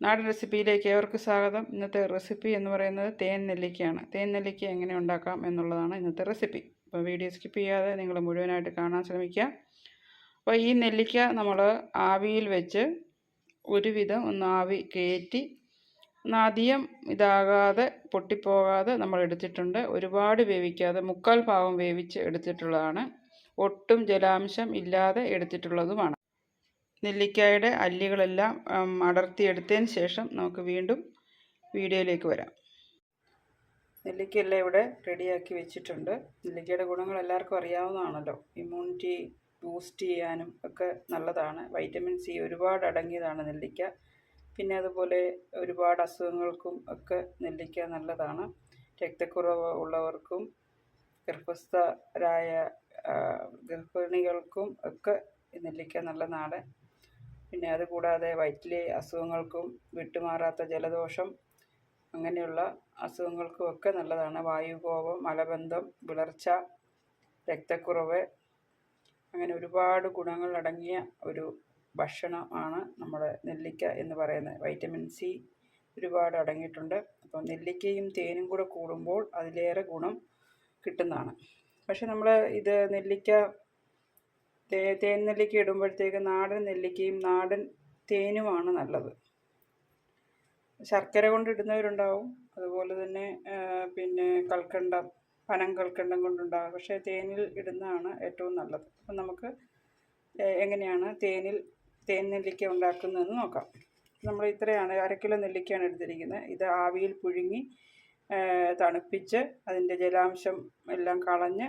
നാടൻ റെസിപ്പിയിലേക്ക് ഏവർക്ക് സ്വാഗതം. ഇന്നത്തെ റെസിപ്പി എന്ന് പറയുന്നത് തേൻ നെല്ലിക്കയാണ്. തേൻ നെല്ലിക്ക എങ്ങനെ ഉണ്ടാക്കാം എന്നുള്ളതാണ് ഇന്നത്തെ റെസിപ്പി. അപ്പോൾ വീഡിയോ സ്കിപ്പ് ചെയ്യാതെ നിങ്ങൾ മുഴുവനായിട്ട് കാണാൻ ശ്രമിക്കുക. അപ്പോൾ ഈ നെല്ലിക്ക നമ്മൾ ആവിയിൽ വെച്ച് ഒരുവിധം ഒന്ന് ആവി കയറ്റി അധികം ഇതാകാതെ പൊട്ടിപ്പോകാതെ നമ്മൾ എടുത്തിട്ടുണ്ട്. ഒരുപാട് വേവിക്കാതെ മുക്കാൽ ഭാഗം വേവിച്ച് എടുത്തിട്ടുള്ളതാണ്. ഒട്ടും ജലാംശം ഇല്ലാതെ എടുത്തിട്ടുള്ളതുമാണ്. നെല്ലിക്കായുടെ അല്ലികളെല്ലാം അടർത്തിയെടുത്തതിന് ശേഷം നമുക്ക് വീണ്ടും വീഡിയോയിലേക്ക് വരാം. നെല്ലിക്കയെല്ലാം ഇവിടെ റെഡിയാക്കി വെച്ചിട്ടുണ്ട്. നെല്ലിക്കയുടെ ഗുണങ്ങൾ എല്ലാവർക്കും അറിയാവുന്നതാണല്ലോ. ഇമ്മ്യൂണിറ്റി ബൂസ്റ്റ് ചെയ്യാനും ഒക്കെ നല്ലതാണ്. വൈറ്റമിൻ സി ഒരുപാട് അടങ്ങിയതാണ് നെല്ലിക്ക. പിന്നെ അതുപോലെ ഒരുപാട് അസുഖങ്ങൾക്കും ഒക്കെ നെല്ലിക്ക നല്ലതാണ്. രക്തക്കുറവ് ഉള്ളവർക്കും ഗർഭസ്ഥരായ ഗർഭിണികൾക്കും ഒക്കെ നെല്ലിക്ക നല്ലതാണ്. പിന്നെ അതുകൂടാതെ വയറ്റിലെ അസുഖങ്ങൾക്കും വിട്ടുമാറാത്ത ജലദോഷം അങ്ങനെയുള്ള അസുഖങ്ങൾക്കും ഒക്കെ നല്ലതാണ്. വായുകോപം മലബന്ധം വിളർച്ച രക്തക്കുറവ് അങ്ങനെ ഒരുപാട് ഗുണങ്ങൾ അടങ്ങിയ ഒരു ഭക്ഷണമാണ് നമ്മുടെ നെല്ലിക്ക എന്ന് പറയുന്നത്. വൈറ്റമിൻ സി ഒരുപാട് അടങ്ങിയിട്ടുണ്ട്. അപ്പോൾ നെല്ലിക്കയും തേനും കൂടെ കൂടുമ്പോൾ അതിലേറെ ഗുണം കിട്ടുന്നതാണ്. പക്ഷെ നമ്മൾ ഇത് നെല്ലിക്ക തേൻ നെല്ലിക്ക ഇടുമ്പോഴത്തേക്ക് നാടൻ നെല്ലിക്കയും നാടൻ തേനുമാണ് നല്ലത്. ശർക്കര കൊണ്ട് ഇടുന്നവരുണ്ടാവും. അതുപോലെ തന്നെ പിന്നെ കൽക്കണ്ടം പനം കൽക്കണ്ടം കൊണ്ടുണ്ടാകും പക്ഷേ തേനിൽ ഇടുന്നതാണ് ഏറ്റവും നല്ലത്. അപ്പം നമുക്ക് എങ്ങനെയാണ് തേനിൽ തേൻ നെല്ലിക്ക ഉണ്ടാക്കുന്നതെന്ന് നോക്കാം. നമ്മൾ ഇത്രയാണ് അര കിലോ നെല്ലിക്കയാണ് എടുത്തിരിക്കുന്നത്. ഇത് ആവിയിൽ പുഴുങ്ങി തണുപ്പിച്ച് അതിന്റെ ജലാംശം എല്ലാം കളഞ്ഞ്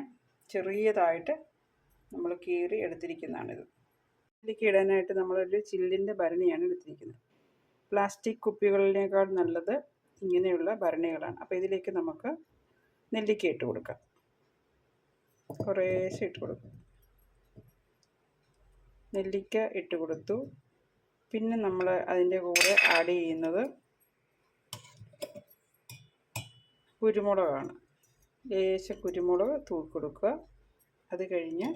ചെറിയതായിട്ട് നമ്മൾ കീറി എടുത്തിരിക്കുന്നതാണിത്. ഇതിലേക്ക് ഇടാനായിട്ട് നമ്മളൊരു ചില്ലിന്റെ ഭരണിയാണ് എടുത്തിരിക്കുന്നത്. പ്ലാസ്റ്റിക് കുപ്പികളിനേക്കാൾ നല്ലത് ഇങ്ങനെയുള്ള ഭരണികളാണ്. അപ്പോൾ ഇതിലേക്ക് നമുക്ക് നെല്ലിക്ക ഇട്ട് കൊടുക്കാം. കുറേശ്ശെ ഇട്ട് കൊടുക്കും. നെല്ലിക്ക ഇട്ട് കൊടുത്തു. പിന്നെ നമ്മൾ അതിന്റെ കൂടെ ആഡ് ചെയ്യുന്നത് കുരുമുളകാണ്. ലേശ കുരുമുളക് തൂക്കി കൊടുക്കുക. അത് കഴിഞ്ഞ്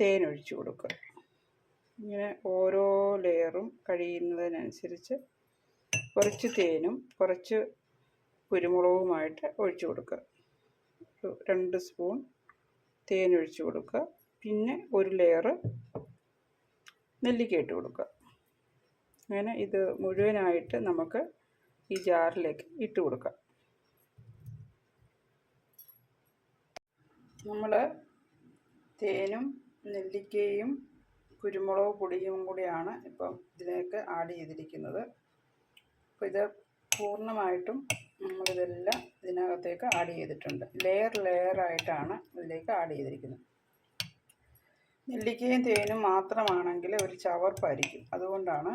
തേൻ ഒഴിച്ചു കൊടുക്കുക. ഇങ്ങനെ ഓരോ ലെയറും കഴിയുന്നതിനനുസരിച്ച് കുറച്ച് തേനും കുറച്ച് കുരുമുളകുമായിട്ട് ഒഴിച്ചു കൊടുക്കുക. രണ്ട് സ്പൂൺ തേൻ ഒഴിച്ചു കൊടുക്കുക. പിന്നെ ഒരു ലെയറ് നെല്ലിക്ക ഇട്ട് കൊടുക്കുക. അങ്ങനെ ഇത് മുഴുവനായിട്ട് നമുക്ക് ഈ ജാറിലേക്ക് ഇട്ട് കൊടുക്കാം. നമ്മൾ തേനും നെല്ലിക്കയും കുരുമുളക് പൊടിയും കൂടിയാണ് ഇപ്പം ഇതിലേക്ക് ആഡ് ചെയ്തിരിക്കുന്നത്. അപ്പോൾ ഇത് പൂർണമായിട്ടും നമ്മളിതെല്ലാം ഇതിനകത്തേക്ക് ആഡ് ചെയ്തിട്ടുണ്ട്. ലെയർ ആയിട്ടാണ് ഇതിലേക്ക് ആഡ് ചെയ്തിരിക്കുന്നത്. നെല്ലിക്കയും തേനും മാത്രമാണെങ്കിൽ ഒരു ചവർപ്പായിരിക്കും. അതുകൊണ്ടാണ്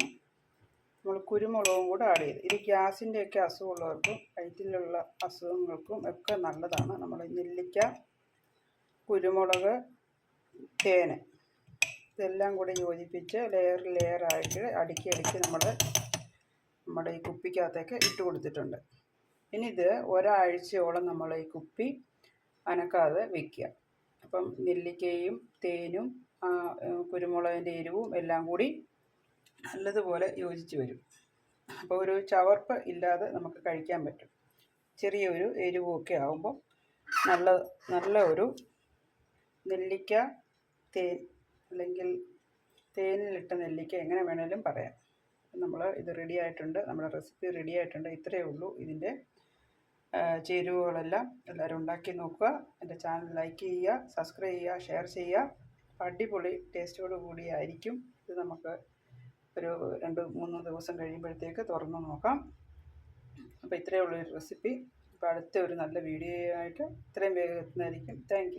നമ്മൾ കുരുമുളകും കൂടെ ആഡ് ചെയ്ത് ഇത് ഗ്യാസിന്റെയൊക്കെ അസുഖമുള്ളവർക്കും വയറ്റിലുള്ള അസുഖങ്ങൾക്കും ഒക്കെ നല്ലതാണ്. നമ്മൾ നെല്ലിക്ക കുരുമുളക് തേന്. ഇതെല്ലാം കൂടി യോജിപ്പിച്ച് ലെയർ ആയിട്ട് അടുക്കി അടുക്കി നമ്മൾ നമ്മുടെ ഈ കുപ്പിക്കകത്തേക്ക് ഇട്ട് കൊടുത്തിട്ടുണ്ട്. ഇനി ഇത് ഒരാഴ്ചയോളം നമ്മൾ ഈ കുപ്പി അനക്കാതെ വെക്കുക. അപ്പം നെല്ലിക്കയും തേനും കുരുമുളകിന്റെ എരിവും എല്ലാം കൂടി നല്ലതുപോലെ യോജിച്ച് വരും. അപ്പോൾ ഒരു ചവർപ്പ് ഇല്ലാതെ നമുക്ക് കഴിക്കാൻ പറ്റും. ചെറിയൊരു എരിവുമൊക്കെ ആകുമ്പോൾ നല്ല നല്ല ഒരു നെല്ലിക്ക തേൻ അല്ലെങ്കിൽ തേനിലിട്ട നെല്ലിക്ക എങ്ങനെ വേണേലും പറയാം. നമ്മൾ ഇത് റെഡി ആയിട്ടുണ്ട്. നമ്മുടെ റെസിപ്പി റെഡി ആയിട്ടുണ്ട്. ഇത്രയേ ഉള്ളൂ ഇതിന്റെ ചേരുവകളെല്ലാം. എല്ലാവരും ഉണ്ടാക്കി നോക്കുക. എന്റെ ചാനൽ ലൈക്ക് ചെയ്യുക സബ്സ്ക്രൈബ് ചെയ്യുക ഷെയർ ചെയ്യുക. അടിപൊളി ടേസ്റ്റോട് കൂടിയായിരിക്കും ഇത് നമുക്ക് ഒരു രണ്ട് മൂന്ന് ദിവസം കഴിയുമ്പോഴത്തേക്ക് തുറന്ന് നോക്കാം. അപ്പോൾ ഇത്രയേ ഉള്ളൂ റെസിപ്പി അപ്പോൾ അടുത്ത ഒരു നല്ല വീഡിയോ ആയിട്ട് ഇത്രയും വേഗം എത്തുന്നതായിരിക്കും താങ്ക്